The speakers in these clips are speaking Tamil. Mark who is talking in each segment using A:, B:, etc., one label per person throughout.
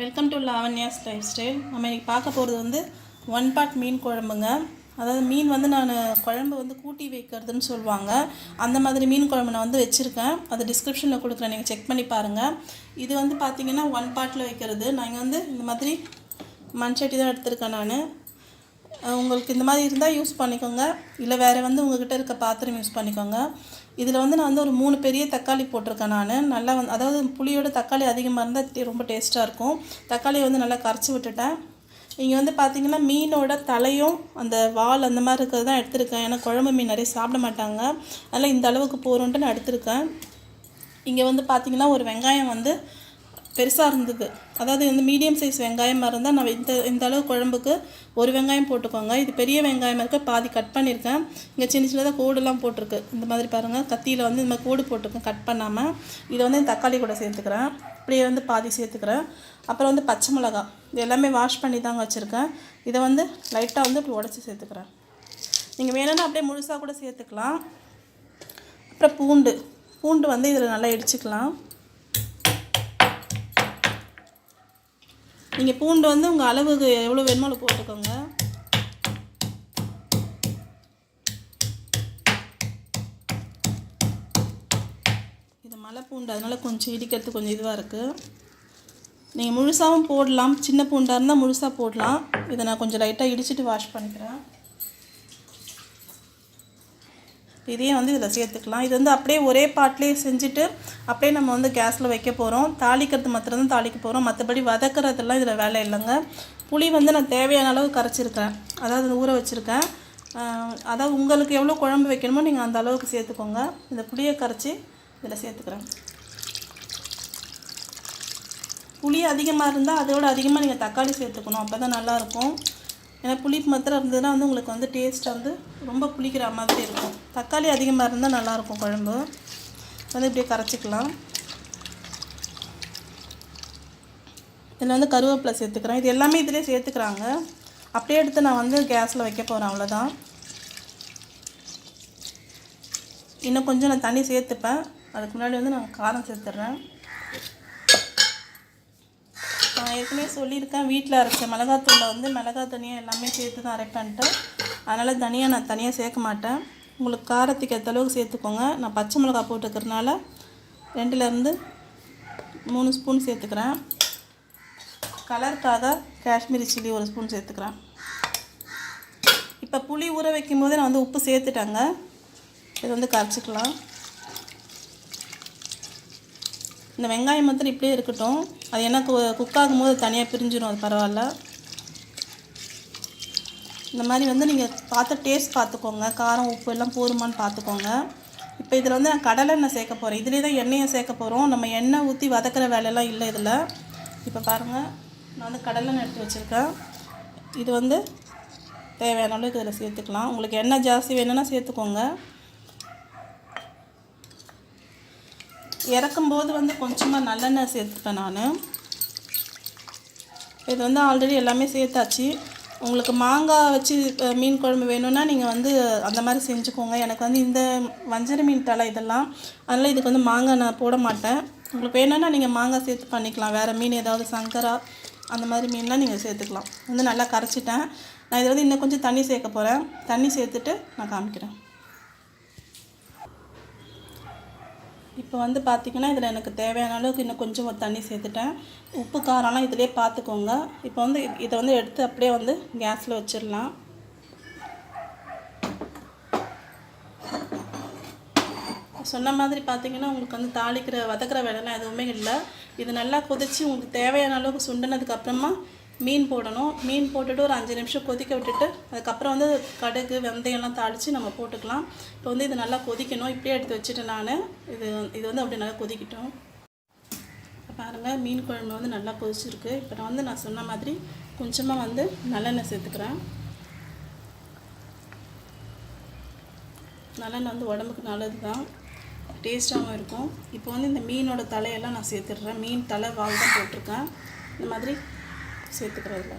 A: Welcome to Lavanya's life style நம்ம இன்றைக்கி பார்க்க போகிறது வந்து ஒன் பார்ட் மீன் குழம்புங்க. அதாவது மீன் வந்து நான் குழம்பு வந்து கூட்டி வைக்கிறதுன்னு சொல்லுவாங்க. அந்த மாதிரி மீன் குழம்பு நான் வந்து வச்சுருக்கேன். அது டிஸ்கிரிப்ஷனில் கொடுக்குறேன். நீங்கள் செக் பண்ணி பாருங்கள் இது வந்து பார்த்தீங்கன்னா ஒன் பார்ட்டில் வைக்கிறது. நான் வந்து இந்த மாதிரி மண்சட்டி தான் எடுத்திருக்கேன் நான். உங்களுக்கு இந்த மாதிரி இருந்தால் யூஸ் பண்ணிக்கோங்க. இல்லை வேறு வந்து உங்கள்கிட்ட இருக்க பாத்திரம் யூஸ் பண்ணிக்கோங்க. இதில் வந்து நான் வந்து ஒரு மூணு பெரிய தக்காளி போட்டிருக்கேன் நான். நல்லா வந்து அதாவது புளியோட தக்காளி அதிகமாக இருந்தால் ரொம்ப டேஸ்ட்டாக இருக்கும். தக்காளியை வந்து நல்லா கரைச்சி விட்டுட்டேன். இங்கே வந்து பார்த்தீங்கன்னா மீனோட தலையும் அந்த வால் அந்த மாதிரி இருக்கிறது தான் எடுத்திருக்கேன். ஏன்னா குழம்பு மீன் நிறைய சாப்பிட மாட்டாங்க. அதனால் இந்த அளவுக்கு போகிறோன்ட்டு நான் எடுத்திருக்கேன். இங்கே வந்து பார்த்தீங்கன்னா ஒரு வெங்காயம் வந்து பெருசாக இருந்தது. அதாவது வந்து மீடியம் சைஸ் வெங்காயமாக இருந்தால் நான் இந்த இந்த அளவு குழம்புக்கு ஒரு வெங்காயம் போட்டுக்கோங்க. இது பெரிய வெங்காயமாக இருக்க பாதி கட் பண்ணியிருக்கேன் இங்கே சின்ன சின்னதாக கோடுலாம் போட்டிருக்கு. இந்த மாதிரி பாருங்கள் கத்தியில் வந்து இந்த மாதிரி கோடு போட்டிருக்கேன் கட் பண்ணாமல் இதை வந்து தக்காளி கூட சேர்த்துக்கிறேன். இப்படியே வந்து பாதி சேர்த்துக்கிறேன். அப்புறம் வந்து பச்சை மிளகா. இது எல்லாமே வாஷ் பண்ணி தாங்க வச்சுருக்கேன். இதை வந்து லைட்டாக வந்து இப்படி உடச்சி சேர்த்துக்கிறேன். நீங்கள் வேணும்னா அப்படியே முழுசாக கூட சேர்த்துக்கலாம். அப்புறம் பூண்டு. பூண்டு வந்து இதில் நல்லா இடிச்சுக்கலாம். நீங்கள் பூண்டு வந்து உங்கள் அளவுக்கு எவ்வளோ வேணுமோ அவ்வளோ போட்டுக்கோங்க. இது மலை பூண்டு அதனால் கொஞ்சம் இடிக்கிறது கொஞ்சம் இதுவாக இருக்குது நீங்கள் முழுசாகவும் போடலாம். சின்ன பூண்டாக இருந்தால் முழுசாக போடலாம். இதை நான் கொஞ்சம் லைட்டாக இடிச்சிட்டு வாஷ் பண்ணிக்கிறேன். இதையும் வந்து இதில் சேர்த்துக்கலாம். இது வந்து அப்படியே ஒரே பாட்லேயே செஞ்சுட்டு அப்படியே நம்ம வந்து கேஸில் வைக்க போகிறோம் தாளிக்கிறது மாத்திரம் தான் தாளிக்க போகிறோம் மற்றபடி வதக்கிறதுலாம் இதில் வேலை இல்லைங்க. புளி வந்து நான் தேவையான அளவு கரைச்சிருக்கேன் அதாவது ஊற வச்சுருக்கேன். அதாவது உங்களுக்கு எவ்வளோ குழம்பு வைக்கணுமோ நீங்கள் அந்த அளவுக்கு சேர்த்துக்கோங்க. இந்த புளியை கரைச்சி இதில் சேர்த்துக்கிறேன். புளி அதிகமாக இருந்தால் அதோட அதிகமாக நீங்கள் தக்காளி சேர்த்துக்கணும். அப்போ தான் நல்லாயிருக்கும். ஏன்னா புளிப்பு மாத்திரம் இருந்ததுன்னா வந்து உங்களுக்கு வந்து டேஸ்ட்டாக வந்து ரொம்ப புளிக்கிற மாதிரி இருக்கும். தக்காளி அதிகமாக இருந்தால் நல்லாயிருக்கும் குழம்பு. வந்து இப்படியே கரைச்சிக்கலாம். இதில் வந்து கருவேப்பிலை சேர்த்துக்கிறேன். இது எல்லாமே இதிலே சேர்த்துக்கிறாங்க. அப்படியே எடுத்து நான் வந்து கேஸில் வைக்க போகிறேன் அவ்வளோதான் இன்னும் கொஞ்சம் நான் தண்ணி சேர்த்துப்பேன். அதுக்கு முன்னாடி வந்து நான் காரம் சேர்த்துட்றேன் நான் ஏற்கனவே சொல்லியிருக்கேன் வீட்டில் அரைச்ச மிளகாத்தூளில் வந்து மிளகா தனியாக எல்லாமே சேர்த்து தான் அரைப்பேன்ட்டு அதனால் தனியாக நான் தனியாக சேர்க்க மாட்டேன். உங்களுக்கு காரத்துக்கு ஏற்ற அளவுக்கு சேர்த்துக்கோங்க. நான் பச்சை மிளகா போட்டுக்கிறதுனால ரெண்டுலேருந்து மூணு ஸ்பூன் சேர்த்துக்கிறேன். கலருக்காக காஷ்மீரி சில்லி ஒரு ஸ்பூன் சேர்த்துக்கிறேன். இப்போ புளி ஊற வைக்கும் போதே நான் வந்து உப்பு சேர்த்துட்டேங்க. இது வந்து கரைச்சிக்கலாம். இந்த வெங்காயம் மாத்திரம் இப்படியே இருக்கட்டும். அது எனக்கு குக் ஆகும்போது தனியாக பிரிஞ்சிடும் அது பரவாயில்ல. இந்த மாதிரி வந்து நீங்கள் பார்த்து டேஸ்ட் பார்த்துக்கோங்க. காரம் உப்பு எல்லாம் போருமான்னு பார்த்துக்கோங்க. இப்போ இதில் வந்து நான் கடலெண்ணெய் சேர்க்க போகிறேன் இதிலே தான் எண்ணெயை சேர்க்க போகிறோம் நம்ம எண்ணெய் ஊற்றி வதக்கிற வேலையெல்லாம் இல்லை இதில். இப்போ பாருங்கள் நான் வந்து கடலெண்ணெய் எடுத்து வச்சுருக்கேன். இது வந்து தேவையான அளவுக்கு இதில் சேர்த்துக்கலாம். உங்களுக்கு எண்ணெய் ஜாஸ்தி வேணும்னா சேர்த்துக்கோங்க. இறக்கும்போது வந்து கொஞ்சமாக நல்லெண்ணெய் சேர்த்துப்பேன் நான். இது வந்து ஆல்ரெடி எல்லாமே சேர்த்தாச்சு. உங்களுக்கு மாங்காய் வச்சு மீன் குழம்பு வேணும்னா நீங்கள் வந்து அந்த மாதிரி செஞ்சுக்கோங்க. எனக்கு வந்து இந்த வஞ்சர மீன் தலை இதெல்லாம் அதனால் இதுக்கு வந்து மாங்காய் நான் போட மாட்டேன். உங்களுக்கு வேணும்னா நீங்கள் மாங்காய் சேர்த்து பண்ணிக்கலாம். வேறு மீன் ஏதாவது சங்கரா அந்த மாதிரி மீன்லாம் நீங்கள் சேர்த்துக்கலாம். வந்து நல்லா கரைச்சிட்டேன். நான் இதில் வந்து இன்னும் கொஞ்சம் தண்ணி சேர்க்க போகிறேன் தண்ணி சேர்த்துட்டு நான் காமிக்கிறேன். இப்போ வந்து பார்த்திங்கன்னா இதில் எனக்கு தேவையான அளவுக்கு இன்னும் கொஞ்சம் தண்ணி சேர்த்துட்டேன். உப்பு காரம்லாம் இதிலே பார்த்துக்கோங்க இப்போ வந்து இதை வந்து எடுத்து அப்படியே வந்து கேஸில் வச்சிடலாம். சொன்ன மாதிரி பார்த்தீங்கன்னா உங்களுக்கு வந்து தாளிக்கிற வதக்கிற வேலைலாம் எதுவுமே இல்லை. இது நல்லா கொதித்து உங்களுக்கு தேவையான அளவுக்கு சுண்டினதுக்கப்புறமா மீன் போடணும். மீன் போட்டுட்டு ஒரு அஞ்சு நிமிஷம் கொதிக்க விட்டுட்டு அதுக்கப்புறம் வந்து கடுகு வெந்தயம்லாம் தாளித்து நம்ம போட்டுக்கலாம். இப்போ வந்து இது நல்லா கொதிக்கணும். இப்படியே எடுத்து வச்சுட்டேன் நான் இது இது வந்து அப்படி நல்லா கொதிக்கட்டும். பாருங்கள் மீன் குழம்பு வந்து நல்லா கொதிச்சிருக்கு. இப்போ நான் வந்து நான் சொன்ன மாதிரி கொஞ்சமாக வந்து நல்லெண்ணெய் சேர்த்துக்கிறேன். நல்லெண்ணெய் வந்து உடம்புக்கு நல்லது தான் டேஸ்ட்டாகவும் இருக்கும். இப்போ வந்து இந்த மீனோட தலையெல்லாம் நான் சேர்த்துடுறேன். மீன் தலை வால் தான் போட்டிருக்கேன். இந்த மாதிரி சேர்த்துக்கிறேன் இல்லை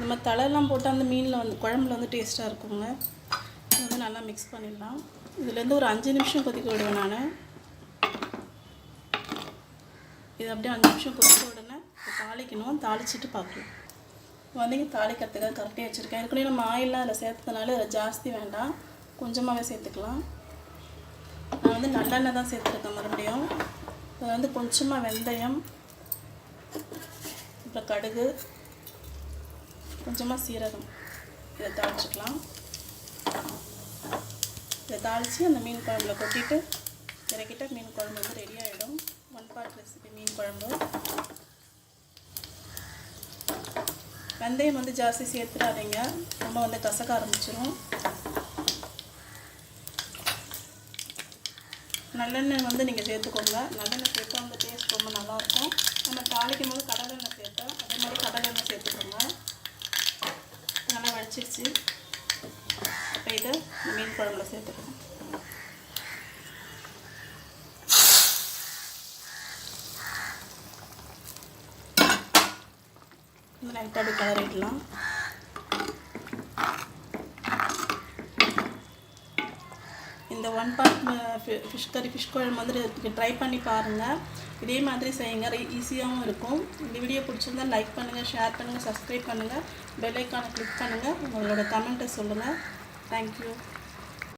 A: நம்ம தலையெல்லாம் போட்டு அந்த மீனில் வந்து குழம்புல வந்து டேஸ்ட்டாக இருக்குங்க. இது வந்து நல்லா மிக்ஸ் பண்ணிடலாம். இதுலேருந்து ஒரு அஞ்சு நிமிஷம் கொதிக்க விடுவேன் நான். இது அப்படியே அஞ்சு நிமிஷம் கொதிக்க உடனே தாளிக்கணும். தாளிச்சிட்டு பார்க்கலாம். வந்தீங்க தாளிக்கிறதுக்காக கரெக்டாக வச்சுருக்கேன். ஏற்கனவே நம்ம ஆயிலெலாம் அதில் சேர்த்ததுனால இதில் ஜாஸ்தி வேண்டாம். கொஞ்சமாகவே சேர்த்துக்கலாம். நான் வந்து நல்லெண்ணெய் தான் சேர்த்துருக்கேன் மறுபடியும். இது வந்து கொஞ்சமாக வெந்தயம் அப்புறம் கடுகு கொஞ்சமாக சீரகம். இதை தாளிச்சுக்கலாம். இதை தாளித்து அந்த மீன் குழம்புல கொட்டிட்டு இறக்கிட்ட மீன் குழம்பு வந்து ரெடி ஆகிடும் ஒன் பார்ட் ரெசிபி மீன் குழம்பு. வெந்தயம் வந்து ஜாஸ்தி சேர்த்துடாதீங்க. ரொம்ப வந்து கசக்க ஆரம்பிச்சிடும் நல்லெண்ணெய் வந்து நீங்கள் சேர்த்துக்கோங்க. நல்லெண்ணெய் சேர்த்தா அந்த டேஸ்ட் ரொம்ப நல்லாயிருக்கும். நம்ம தாளிக்கும் போது கடலெண்ணெய் சேர்த்தோம் அதே மாதிரி கடலெண்ணெய் சேர்த்துக்கோங்க. நல்லா வடிச்சிருச்சு. அப்போ இதை மீன் குழம்புல சேர்த்துக்கோங்க லைட்டாக அப்படி கலரிடலாம். இந்த ஒன் பார்ட் ஃபிஷ் கறி ஃபிஷ் குழம்பு வந்து ட்ரை பண்ணி பாருங்கள் இதே மாதிரி செய்யுங்க. ஈஸியாகவும் இருக்கும். இந்த வீடியோ பிடிச்சிருந்தா லைக் பண்ணுங்கள் ஷேர் பண்ணுங்கள் சப்ஸ்கிரைப் பண்ணுங்கள் பெல் ஐக்கானை கிளிக் பண்ணுங்கள் உங்களோட கமெண்ட்டை சொல்லுங்கள் தேங்க்யூ